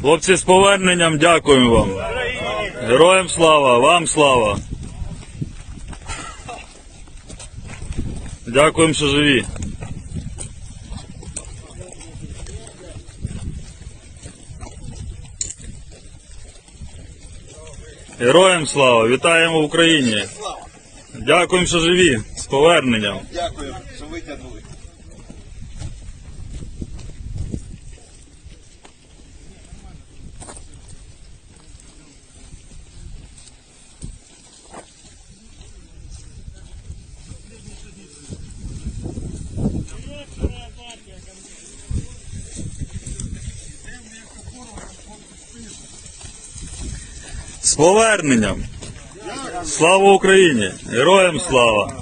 Хлопці, з поверненням дякуємо вам. Героям слава, вам слава. Дякуємо, що живі. Героям слава! Вітаємо в Україні! Дякуємо, що живі! З поверненням! Дякую, що витягнули. З поверненням! Слава Україні! Героям слава!